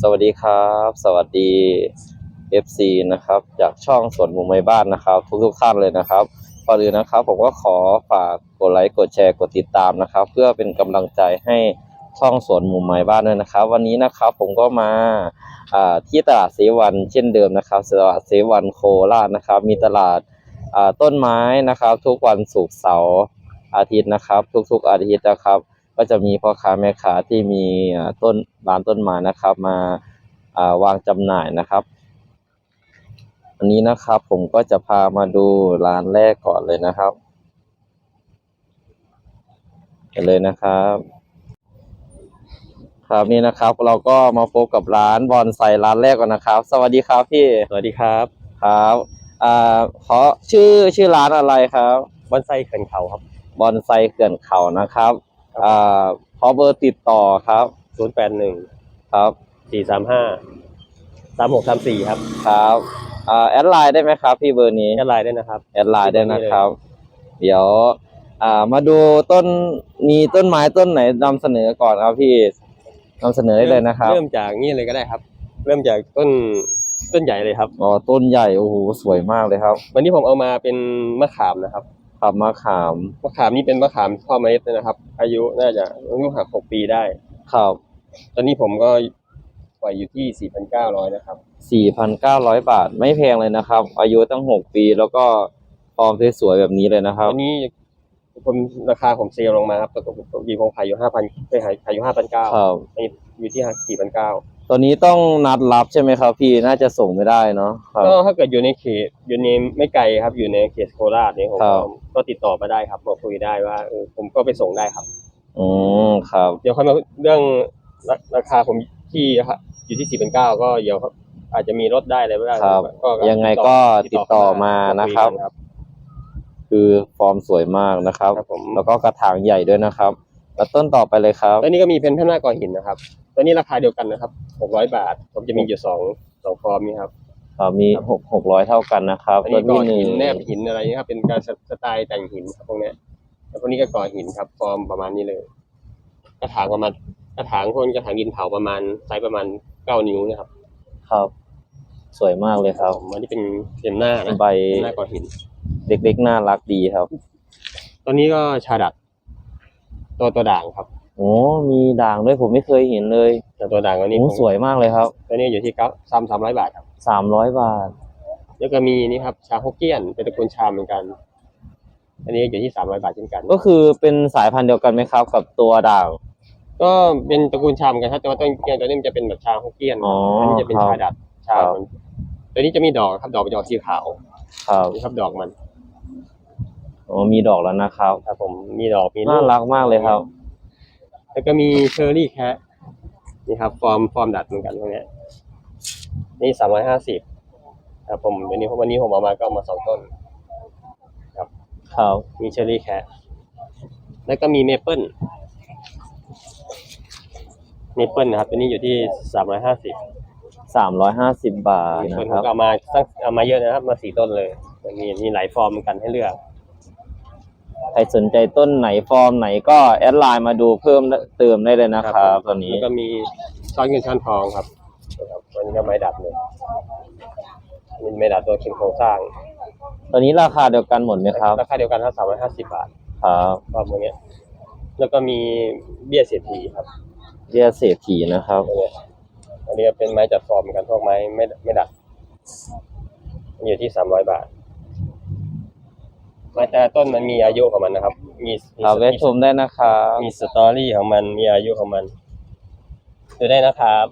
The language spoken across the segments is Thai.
สวัสดีครับ สวัสดี FC นะครับ จากช่องสวนมุมไม้บ้านนะครับทุกทุกๆท่านเลยนะครับก่อนอื่นนะครับ ผมก็ขอฝากกดไลค์กดแชร์กดติดตามนะครับ เพื่อเป็นกำลังใจให้ช่องสวนมุมไม้บ้านด้วยนะครับ วันนี้นะครับผมก็มาที่ตลาดเสวันเช่นเดิมนะครับตลาดเสวันโคราชนะครับ มีตลาดต้นไม้นะครับ ทุกวันศุกร์เสาร์อาทิตย์นะครับ ทุกๆอาทิตย์นะครับ ก็จะมีพ่อค้าแม่ค้าที่มีอ่าต้นร้านต้นไม้นะครับ มาอ่าวางจำหน่ายนะครับวันนี้นะครับผมก็จะพามาดูร้านแรกก่อนเลยนะครับไปเลยนะครับ ครับนี่นะครับ เราก็มาพบกับร้านบอนไซร้านแรกก่อนนะครับ สวัสดีครับพี่สวัสดีครับครับอ่าขอชื่อชื่อร้านอะไรครับบอนไซเขื่อนเขาครับบอนไซเขื่อนเขานะครับ อ่าขอเบอร์ติดต่อครับ0 8 1ครับ4 3 5 3 6 3 4ครับครับอ่าแอดไลน์ได้ไหมครับ พี่เบอร์นี้แอดไลน์ได้วยนะครับ แอดไลน์ได้นะครับ เดี๋ยว อ่ามาดูต้นมีต้นไม้ต้นไหนนำเสนอก่อนครับพี่นำเสนอได้เลยนะครับ เริ่มจากนี่เลยก็ได้ครับ เริ่มจากต้นต้นใหญ่เลยครับ อ๋อต้นใหญ่โอ้โหสวยมากเลยครับ วันนี้ผมเอามาเป็นมะขามนะครับ ขับมะขามมะขามนี่เป็นมะขามพ่อเมล็ดเลยนะครับ อายุน่าจะอายุหักหกปีได้ ครับ ตอนนี้ผมก็ปล่อยอยู่ที่4,900นะครับสี่พันเก้าร้อยบาทไม่แพงเลยนะครับ อายุตั้งหกปีแล้วก็ฟอร์มสวยๆแบบนี้เลยนะครับอันนี้ผมราคาผมเซลลลงมาครับปกติผมขายอยู่5,000ไปขายขายอยู่5,900ครับอันนี้อยู่ที่4,900 ตัวนี้ต้องนัดรับใช่ไหมครับ พี่น่าจะส่งไม่ได้เนาะครับ ก็ถ้าเกิดอยู่ในเขตอยู่ในไม่ไกลครับอยู่ในเขตโคราชเนี่ยผมครัก็บก็ติดต่อมาได้ครับบอกคุยได้ว่าเออผมก็ไปส่งได้ครับ อืมครับ เดี๋ยวค่อยมาเรื่องราราคาผมที่อยู่ที่สี่เป็นเก้าก็เดี๋ยวอาจจะมีลดได้อะไรไม่ได้ครับก็ยังไงก็ติดต่อมานะครับคุยกัครับคือฟอร์มสวยมากนะครับ ครับผมแล้วก็กระถางใหญ่ด้วยนะครับ แล้วต้นต่อไปเลยครับ แล้วนี่ก็มีเพนพหน้าก่อหินนะครับตัวนี้ราคาเดียวกันนะครับหกร้อยบาท ผมจะมีอยู่สองสองฟอร์มนี้ครับอ่ามีหกหกร้อยเท่ากันนะครับอันต้นี้นก่อที่หนึ่หิงนแนบหินอะไรเงี้ยครับ เป็นการสไตล์แต่งหินครับพวกเนี้ยแล้วพวกนี้ก็ก่อหินครับ ฟอร์มประมาณนี้เลย กระถางประมาณกระถางพวกนี้กระถางดินเผาประมาณไซส์ประมาณเก้านิ้วนะครับ ครับ สวยมากเลยครับผมอันนี้เป็นเต็มหน้านะใบเต็มหน้าก่อหินเล็กๆน่ารักดีครับ ตัวนี้ก็ชาดัดตัวตัวด่างครับโอ้มีด่างด้วยผมไม่เคยเห็นเลยแต่ตัวด่างตัวนี้โอ้ผมสวยมากเลยครับตัวนี้อยู่ที่เก้าสามสามร้อยบาทครับสามร้อยบาท แล้วก็มีนี่ครับชาฮกเกี้ยนเป็นตระกูลชาเหมือนกัน อันนี้อยู่ที่สามร้อยบาทเช่นกัน ก็คือเป็นสายพันธุ์เดียวกันไหมครับ กับตัวด่าง ก็เป็นตระกูลชาเหมือนกันครับแต่ว่าต้นเกี้ยนตัวนี้มันจะเป็นแบบชาฮกเกี้ยนอ๋ออันนี้จะเป็นครับชาดัดชาครับ มันตัวนี้จะมีดอกครับดอกเป็นดอกสีขาวครับนี่ครับดอกมัน โอ้มีดอกแล้วนะครับ ครับผมมีดอกมีลูน่ารักมากเลยครับ แล้วก็มีเชอร์รี่แคะนี่ครับ ฟอร์มฟอร์มดัดเหมือนกันพวกเนี้ยนี่สามร้อยห้าสิบครับผมวันนี้วันนี้ผมเอามาก็เอามาสองต้นครับมีเชอร์รี่แคะแล้วก็มีเมเปิลเมเปิลนะครับตัวนี้อยู่ที่สามร้อยห้าสิบสามร้อยห้าสิบบาทเมเปิลนะผครัมบก็เอามาตั้งเอามาเยอะนะครับ มาสี่ต้นเลย มีมีหลายฟอร์มเหมือนกันให้เลือก ใครสนใจต้นไหนฟอร์มไหนก็แอดไลน์มาดูเพิ่มเติมได้เลยนะครับตอนนี้แล้วก็มีช้อนเงินช้อนทองครับนะครับวันนี้ก็ไม้ดัดเลยมีไม้ดัดตัวคิมโครงสร้าง ตอนนี้ราคาเดียวกันหมดไหมครับ ราคาเดียวกันครับสามร้อยห้าสิบบาท ครับรอบอย่างเงี้ย แล้วก็มีเบี้ยเศรษฐีครับเรียกเศรษฐีนะครับตรงเนี้ยอันนี้ก็เป็นไม้จัดฟอร์มเหมือนกันพวกไม้ไม่ไม่ดัด อยู่ที่สามร้อยบาท ไม้แต่ต้นมันมีอายุของมันนะครับ มีมีครับแวะชมได้นะครับมีสตอรี่ของมันมีอายุของมันดูได้นะครับ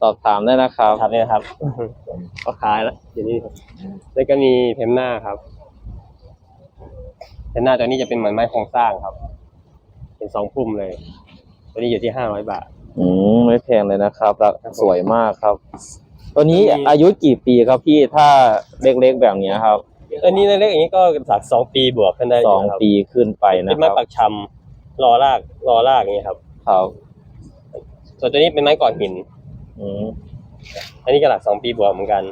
สอบถามได้นะครับครับเนี่ยครับ ก็ขายแล้วเดี๋ยวนี้แล้วก็มีเพมหน้าครับเพมหน้าตัวนี้จะเป็นเหมือนไม้โครงสร้างครับ เป็นสองพุ่มเลย ตัวนี้อยู่ที่ห้าร้อยบาท อืมไม่แพงเลยนะครับแล้วครับผมสวยมากครับ ตัวนี้มีอายุกี่ปีครับพี่ถ้าเล็กๆแบบเนี้ยครับ ตัวนี้เล็กๆอย่างนี้ก็สักสองปีบวกขึ้นได้สองยู่ครับปีขึ้นไปเป็นะนคไม้รับปักชำรอรากรอรากอย่างนี้ครับ ครับส่วนตัวนี้เป็นไม้ก่อหิน อืมอันนี้ก็หลักสองปีบวกเหมือนกัน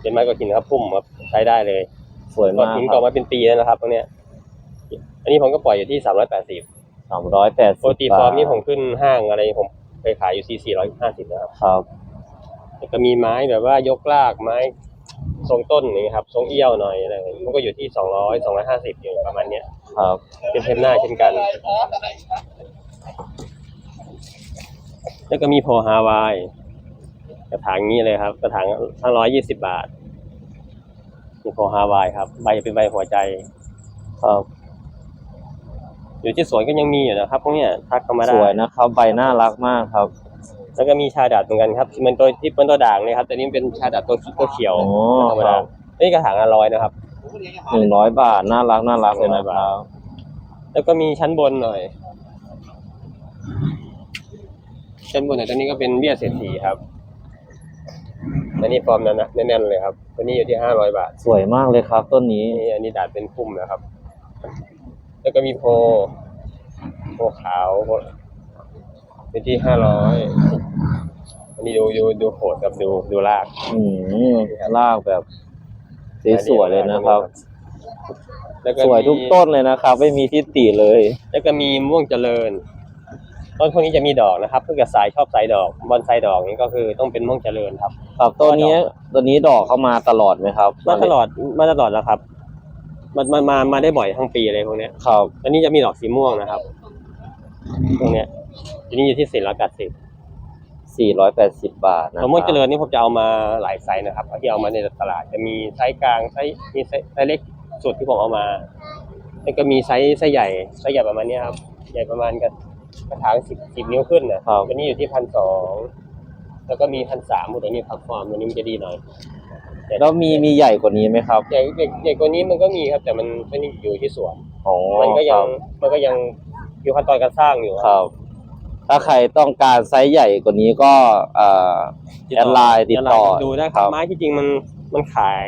เป็นไม้ก่อหินครับพุ่มครับใช้ได้เลยสวยก่อมากหินคก่อรับมาเป็นปีแล้วนะครับตรงเนี้ย อันนี้ผมก็ปล่อยอยู่ที่สามร้อยแปดสิบสามร้อยแปดปสิบกติบาฟอร์ทมนี้ผมขึ้นห้างอะไรผมไปเคยขายอยู่ที่สี่ร้อยห้าสิบนะครับครับแล้วก็มีไม้แบบว่ายกลากไม้ ทรงต้นอย่างเงี้ยครับทรงเอี้ยวหน่อยอะไรอย่างเงี้ยมันก็อยู่ที่สองร้อยสองร้อยห้าสิบอยู่ประมาณเนี้ยครับเป็นเทมหน้าเช่นกัน แล้วก็มีโพฮาวายกระถางนี้เลยครับ กระถางทั้งร้อยยี่สิบบาทมีโพฮาวายครับ ใบเป็นใบหัวใจครับอยู่ที่สวนก็ยังมีอยู่นะครับพวกเนี้ยทักเข้ามาสได้วยนะครับ ใบน่ารักมากครับ แล้วก็มีชาดัดเหมือนกันครับมันตัวที่เป็นตัวด่างเลยครับแต่นี่เป็นชาดัดตัวตัวเขียวโอ้ธรรมคดารับนี่กระถางละร้อยนะครับ หนึ่งร้อยบาท น่ารักน่ารักเลยนะครับ แล้วก็มีชั้นบนหน่อย ชั้นบนหน่อยตัวนี้ก็เป็นเบี้ยเศรษฐีครับอันนี้ฟอร์มนั้นนะแน่นๆเลยครับตัวนี้อยู่ที่ห้าร้อยบาท สวยมากเลยครับ ต้นนี้ นี่อันนี้ดาดเป็นพุ่มนะครับ แล้วก็มีโพ โพขาวโพ เป็นที่ห้าร้อยอันนี้ดูดูดูโหดกับดูดูราก อืมลากแบบสวยๆเลยนะครับ แล้วก็สวยทุกมีต้นเลยนะครับ ไม่มีที่ติเลย แล้วก็มีม่วงเจริญ ต้นพวกนี้จะมีดอกนะครับเพื่อกับสายชอบสายดอกบอนไซดอกนี้ก็คือต้องเป็นม่วงเจริญครับ ครับต้นนี้ต้นนี้ดอกเข้ามาตลอดไหมครับมาตลอดมาตลอดแล้วครับ มันมันมามาได้บ่อยทั้งปีเลยพวกเนี้ยครับตอนนี้จะมีดอกสีม่วงนะครับ ตรงเนี้ย ทีนี้อยู่ที่สี่ร้อยแปดสิบสี่ร้อยแปดสิบบาทนะคมะรับม่วงเจริญนี่ผมจะเอามาหลายไซส์นะครับที่เอามาในตลาดจะมีไซส์กลางไซส์มีไซส์ไซส์เล็กสุดที่ผมเอามาแล้วก็มีไซส์ไซส์ใหญ่ไซส์ใหญ่ประมาณเนี้ยครับ ใหญ่ประมาณกับกระถางสิบสิบนิ้วขึ้นนะครับตัวนี้อยู่ที่พันสองแล้วก็มีพันสามตัวนี้พักฟอร์มตัวนี้มันจะดีหน่อยแล้วมีมีใหญ่กว่านี้ไหมครับใหญ่ใหญ่ใหญ่กว่านี้มันก็มีครับแต่มันไม่ได้อยู่ที่สวนอ๋อมันก็คยัรังบมันก็ยังอยู่ขั้นตอนการสร้างอยู่ครับ ถ้าใครต้องการไซส์ใหญ่กว่านี้ก็เอ่อแอดไลน์ติดต่อแดไลน์ดูได้ครับไม้ที่จริงมันมันขาย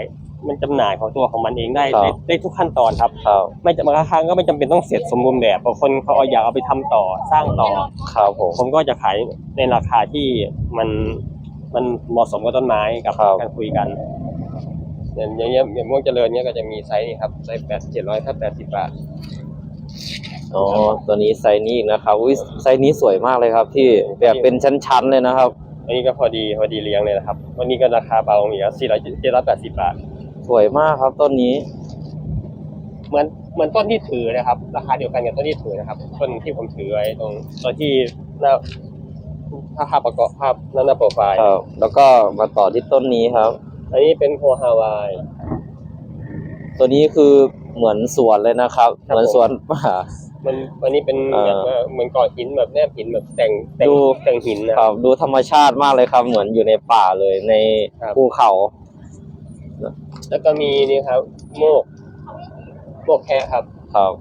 มันจำหน่ายของตัวของมันเองได้ครับได้ได้ทุกขั้นตอนครับครับไม่จะบางครั้งก็ไม่จำเป็นต้องเสร็จสมบูรณ์แบบบางคนเขาเอาอยากเอาไปทำต่อสร้างต่อครับผมผมก็จะขายในราคาที่มันมันเหมาะสมกับต้นไม้กับครับการคุยกันอย่างอย่างเงี้ยอย่างม่วงเจริญเนี้ยก็จะมีไซส์นี่ครับไซส์แปดเจ็ดร้อยถ้าแปดสิบบาท อ๋อตัวนี้ไซส์นี้อีกนะครับอุ้ยไซส์นี้สวยมากเลยครับพี่แบบเป็นชั้นๆเลยนะครับอันนี้ก็พอดีพอดีเลี้ยงเลยนะครับ วันนี้ก็ราคาเบาอย่างเงี้ยสี่ร้อยเจ็ดร้อยแปดสิบบาท สวยมากครับต้นนี้ เหมือนเหมือนต้นที่ถือนะครับ ราคาเดียวกันกับต้นที่ถือนะครับ ต้นที่ผมถือไว้ตรงตอนที่หน้าถ้าภาพประกอบภาพหน้าหน้าโปรไฟล์ ครับแล้วก็มาต่อที่ต้นนี้ครับ อันนี้เป็นโพฮาวาย ตัวนี้คือเหมือนสวนเลยนะครับครับเหมือนสวนป่า มันอันนี้เป็นเอ่อแบบว่าเหมือนก่อหินแบบแนบหินแบบแต่งแต่งดู แต่งหินนะคครัรับบดูธรรมชาติมากเลยครับ เหมือนอยู่ในป่าเลยในครับ ภูเขาแล้วก็มีนี่ครับ โมก โมกแคะครับ ครับ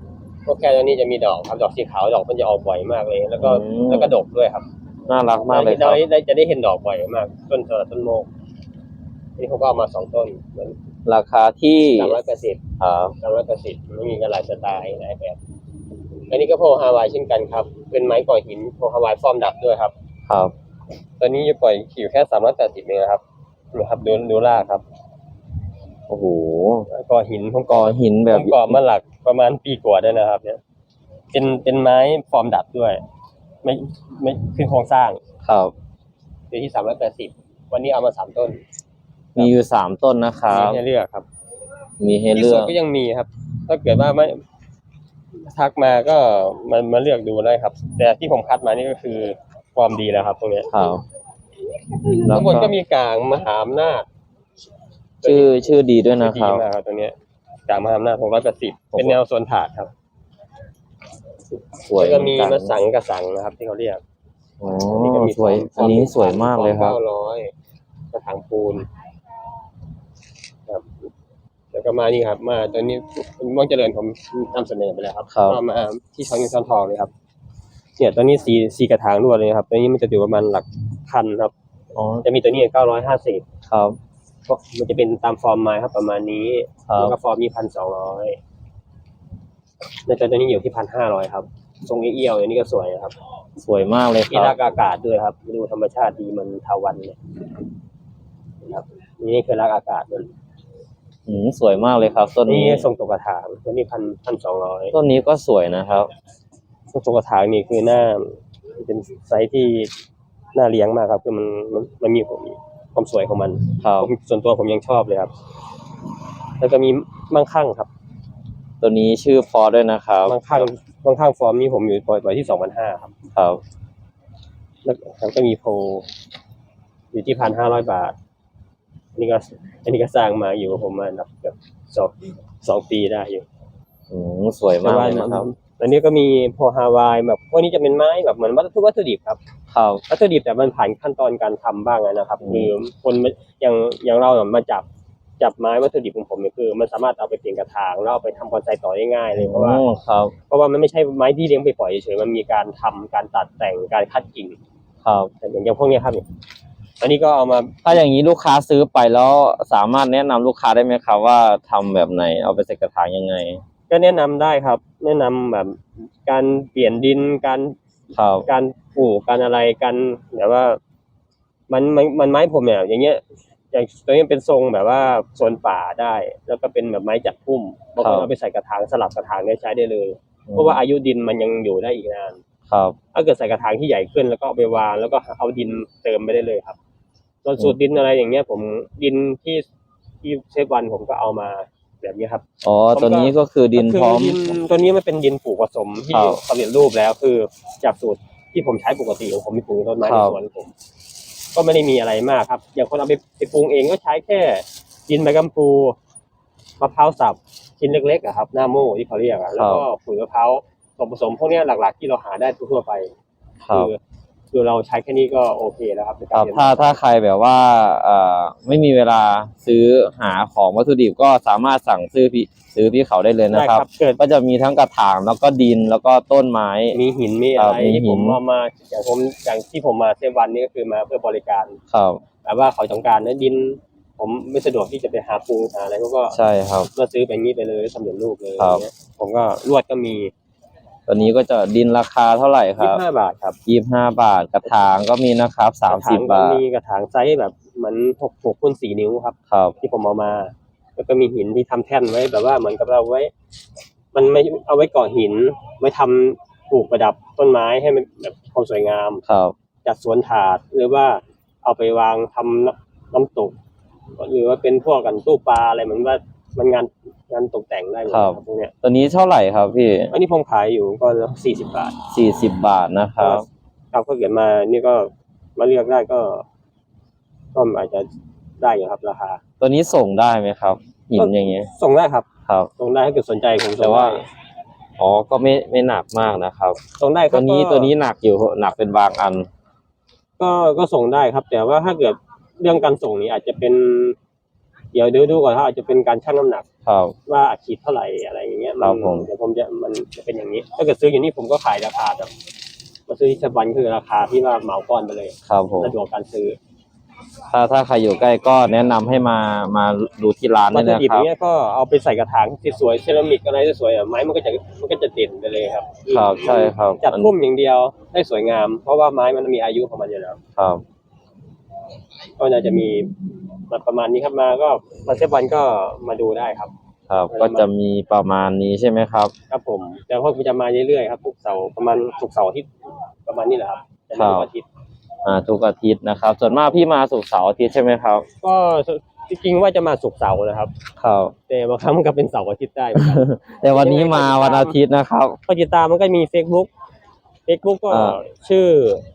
โมกแคะตัวนี้จะมีดอกครับดอกสีขาวดอกมันจะออกบ่อยมากเลย แล้วก็อืม แล้วก็ดกด้วยครับน่ารักมากเลยคเรารับได้จะได้เห็นดอกบ่อยมาก ต้นเออต้นโมกนี่เขาก็เอามาสองต้นเหมือนราคาที่สามร้อยแปดสิบครับสามร้อยแปดสิบไม่มีกันหลายสไตล์หลายแบบ อันนี้ก็โพฮาวายเช่นกันครับ เป็นไม้ก่อหินโพฮาวายฟอร์มดับด้วยครับ ครับ ตอนนี้จะปล่อยอยู่แค่สามร้อยแปดสิบเองนะครับดูครับดูดูล่ากครับโอ้โหก่อหินผมก่ก่ออหินแบบผมก่อมาหลักประมาณปีกว่าได้นะครับ เนี่ย เป็นเป็นไม้ฟอร์มดับด้วย ไม่ไม่คือโครงสร้าง ครับอยู่ที่สามร้อยแปดสิบวันนี้เอามาสามต้น มีอยู่สามต้นนะครับมีให้เลือกครับ มีให้ที่เลืสอวนกก็ยังมีครับ ถ้าเกิดว่าไม่ ทักมาก็มามาเลือกดูได้ครับ แต่ที่ผมคัดมานี่ก็คือความดีแล้วครับ ตรงเนี้ยครับแล้ข้าวงบนก็มีกลางมหาอำนาจชื่อชื่อดีด้วยนะดีครับมากครับตรงเนี้ยกลางมหาอำนาจหกร้อยแปดสิบเป็นแนวโซนถาดครับสวยแล้วก็มีเหอนมะนสังกระสังนะครับ ที่เขาเรียกอ๋อนี่ก็มีสวยฟอร์มอันนี้สวยมากเลยครับ เก้าร้อยกระถางปูนครับแล้วก็ มานี่ครับ มาตัวนี้ม่วงเจริญผมนำเสนอไปแล้วครับครับก็มาที่ช้อนเงินช้อนทองเลยครับ เนี่ยตัวนี้สีสีกระถางรวดเลยครับตัวนี้มันจะอยู่ประมาณหลักพันครับอ๋อจะมีตัวนี้เก้าร้อยห้าสิบครับมันจะเป็นตามฟอร์มไม้ครับ ประมาณนี้ครับแล้วก็ฟอร์มนี้พันสองร้อยในตัวนี้อยู่ที่พันห้าร้อยครับ ทรงเอี้ยวๆอันนี้ก็สวยนะครับ สวยมากเลยคมีรัราบกอากาศด้วยครับ ดูธรรมชาติดีมันทาวันเนี่ยนะครับนี่คือรักอากาศมัน อืมสวยมากเลยครับต้นนี่นี้ทรงตกกระถางตัวนี้พันพันสองร้อยต้นนี้ก็สวยนะครับทรงตกกระถางนี่คือหน้า เป็นไซส์ที่น่าเลี้ยงมากครับ คือมันมันมันมีผมความสวยของมันครับผมส่วนตัวผมยังชอบเลยครับ แล้วก็มีมั่งคั่งครับตัวนี้ชื่อฟอร์ด้วยนะครับมั่งคั่งมั่งคั่งฟอร์มนี้ผมอยู่ปล่อยปล่อยที่สองพันห้าครับ ครับ แล้วแล้วก็มีโพลอยู่ที่พันห้าร้อยบาท อันนี่ก็อันนี้ก็สร้างมาอยู่กับผมมานับเกือบสองสองปีได้อยู่อืมสวยมากเลยนะครับอันนี้ก็มีโพฮาวายแบบพวกนี้จะเป็นไม้แบบเหมือนวัตถุวัตถุดิบครับครับวัตถุดิบแต่มันผ่านขั้นตอนการทำบ้างอะนะครับอืมคือคนมันอย่างอย่างเราเนี่ยมาจับจับไม้วัตถุดิบของผมเนี่ยคือ มันสามารถเอาไปเปลี่ยนกระถางแล้วเอาไปทำคอนไซต์ต่อได้ง่ายเลยเพราะว่าอืมครับเพราะว่ามันไม่ใช่ไม้ที่เลี้ยงไปปล่อยเฉยๆมันมีการทำการตัดแต่งการคัดกิ่งครับแต่อย่างอย่างพวกเนี้ยครับเนี่ย อันนี้ก็เอามาถ้าอย่างนี้ลูกค้าซื้อไปแล้วสามารถแนะนำลูกค้าได้ไหมครับว่าทำแบบไหนเอาไปใส่กระถางยังไง ก็แนะนำได้ครับ แนะนำแบบการเปลี่ยนดินการครับการปลูกการอะไรกันแบบว่า มันมันมันไม้ผมเนี่ยอย่างเงี้ยอย่างตัวนี้เป็นทรงแบบว่าโซนป่าได้ แล้วก็เป็นแบบไม้จัดพุ่มบางคนเอาไปใส่กระถางสลับกระถางได้ใช้ได้เลย เพราะว่าอายุดินมันยังอยู่ได้อีกนาน ครับ ถ้าเกิดใส่กระถางที่ใหญ่ขึ้นแล้วก็เอาไปวางแล้วก็เอาดินเติมไปได้เลยครับ ส่วนสูตรดินอะไรอย่างเงี้ย ผมดินที่ที่เชฟวันผมก็เอามาแบบนี้ครับ อ๋อ ตัวนี้ก็คือดินก็คืพร้อมดินตัวนี้มันเป็นดินปลูกผสมที่ครับสำเร็จรูปแล้วคือจากสูตรที่ผมใช้ปกติของผมมีปลูกต้นไม้ครัในบสวนผม ก็ไม่ได้มีอะไรมากครับ อย่างคนเอาไปไปปรุงเองก็ใช้แค่ ดินใบกัมปูมะพร้าวสับชิ้นเล็กๆอะครับ หน้าโม่ที่เขาเรียกอะแล้วก็ปุ๋ยมะพร้าวส่วนผสมพวกเนี้ยหลัก ๆ ที่เราหาได้ทั่วๆไปครับคือ คือเราใช้แค่นี้ก็โอเคแล้วครับในคการรับเรียนถ้าถ้าใครแบบว่าเอ่อไม่มีเวลาซื้อหาของวัตถุดิบก็สามารถสั่งซื้อพี่ซื้อพี่เขาได้เลยนะได้ครับเกิดก็จะมีทั้งกระถางแล้วก็ดินแล้วก็ต้นไม้ มีหินมีอะครัไรบมีที่หิผนมเอามาอย่างผมอย่างที่ผมมาเซฟวันนี่ก็คือมาเพื่อบริการครับ แต่ว่าเขาต้องการนะดิน ผมไม่สะดวกที่จะไปหาปูหาอะไรเขาก็ ใช่ครับมาซื้อแบบนี้ไปเลยสำเร็จรูปเลยครับ อย่างเงี้ยผมก็ลวดก็มี ตัวนี้ก็จะดินราคาเท่าไหร่คยี่รับสิบห้าบาทครับยี่ห้าบาทกระถางก็มีนะครับสามสิบกระถงก็บาทมีกระถางไซส์แบบเหมือนหกหกคูณสี่นิ้วครับ ครับที่ผมเอามา แล้วก็มีหินที่ทำแท่นไว้แบบว่าเหมือนกับเราไว้ มันไม่เอาไว้ก่อหิน ไว้ทำปลูกประดับต้นไม้ให้มันแบบความสวยงาม ครับจัดสวนถาดหรือว่าเอาไปวางทำน้ำน้ำตก หรือว่าเป็นพวกกันตู้ปลาอะไรเหมือนว่า มันงานงานตกแต่งได้หมดครับ พวกเนี้ยตัวนี้เท่าไหร่ครับพี่อันนี้ผมขายอยู่ก็สี่สิบบาทสี่สิบบาทนะครับ ครับก็เกิดมานี่ก็มาเลือกได้ก็ ก็อาจจะได้อยู่ครับ ราคา ตัวนี้ส่งได้ไหมครับหินอย่างเงี้ย ส่งได้ครับ ครับ ส่งได้ถ้าเกิดสนใจผมส่งแต่ว่า ได้อ๋อก็ไม่ไม่หนักมากนะครับ ส่งได้คตัรับวนี้ก็ ตัวนี้หนักอยู่หนักเป็นบางอัน ก็ก็ส่งได้ครับ แต่ว่าถ้าเกิดเรื่องการส่งนี่อาจจะเป็น เดี๋ยวเดี๋ยวดูก่อนถ้าอาจจะเป็นการชั่งน้ำหนัก ครับ ว่าอัดฉีดเท่าไหร่อะไรอย่างเงี้ยครับผม เดี๋ยวผมจะมันจะเป็นอย่างนี้ ถ้าเกิดซื้ออย่างนี้ผมก็ขายราคาแบบมาซื้อที่สบันคือราคาที่ว่าเหมาก้อนไปเลยครับผม สะดวกการซื้อถ้าถ้าใครอยู่ใกล้ก็แนะนำให้มามาดูที่ร้านวัได้ตถุนะดิบครัอบย่างเงี้ยก็เอาไปใส่กระถางที่สวยเซรามิกอะไรที่สวยอะไม้มันก็จะมันก็จะเด่นไปเลยครับครับใช่ครับจัดพุ่มอย่างเดียวให้สวยงาม เพราะว่าไม้มันมีอายุของมันอยู่แล้ว ครับ ก็น่าจะมี มาประมาณนี้ครับมาก็มาเซฟวันก็มาดูได้ครับ ครับ ก็จะมีประมาณนี้ใช่ไหมครับ ครับผมแต่พวกมันจะมาเรื่อยๆครับทุกเสาร์ประมาณทุกเสาร์อาทิตย์ประมาณนี้แหละครับจะมาทุกอาทิตย์อ่าทุกอาทิตย์นะครับ ส่วนมากพี่มาสุกร์เสาร์อาทิตย์ใช่ไหมครับ ก็จริงๆว่าจะมาศุกร์เสาร์นะครับ ครับ แต่บางครั้งมันก็เป็นเสาร์อาทิตย์ได้เหมือนกันแต่วันนี้มาวันอาทิตย์นะครับก็ติดตามมันก็มี Facebook Facebook ก็อ่าชื่อ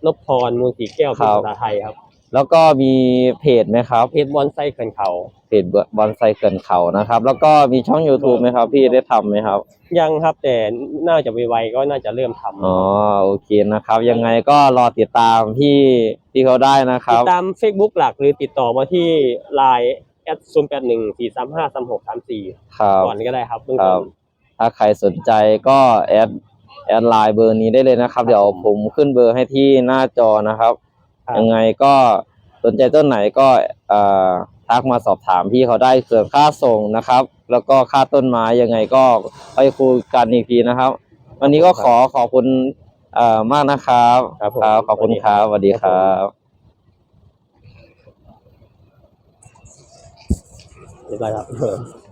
นพพรมูลสีแก้วครัเป็นบภาษาไทยครับ แล้วก็มีเพจไหมครับ เพจบอนไซเขื่อนเขาเพจบอนไซเกินเขานะครับ แล้วก็มีช่อง YouTube ไหมครับ พี่ได้ทำไหมครับ ยังครับแต่น่าจะไวๆก็น่าจะเริ่มทำอ๋อโอเคนะครับ ยังไงก็รอติดตามพี่พี่เขาได้นะคติรัดบตาม Facebook หลักหรือติดต่อมาที่ Line แอดศูนย์แปดหนึ่งสี่สามห้าสามหกสามสี่ครับก่อนก็ได้ครับเบื้องครัต้บนถ้าใครสนใจก็แอดแอดไลน์เบอร์นี้ได้เลยนะครับ เดี๋ยวผมขึ้นเบอร์ให้ที่หน้าจอนะครับ ครับ ยังไงก็สนใจต้นไหนก็เอ่อทักมาสอบถามพี่เขาได้ส่วนค่าส่งนะครับ แล้วก็ค่าต้นไม้ยังไงก็ไปคุยกันอีกทีนะครับ วันนี้ก็ขอขอบคุณเอ่อมากนะครับครับผม ขอบคุณครับสวัสดีครับ เรียบร้อยครับ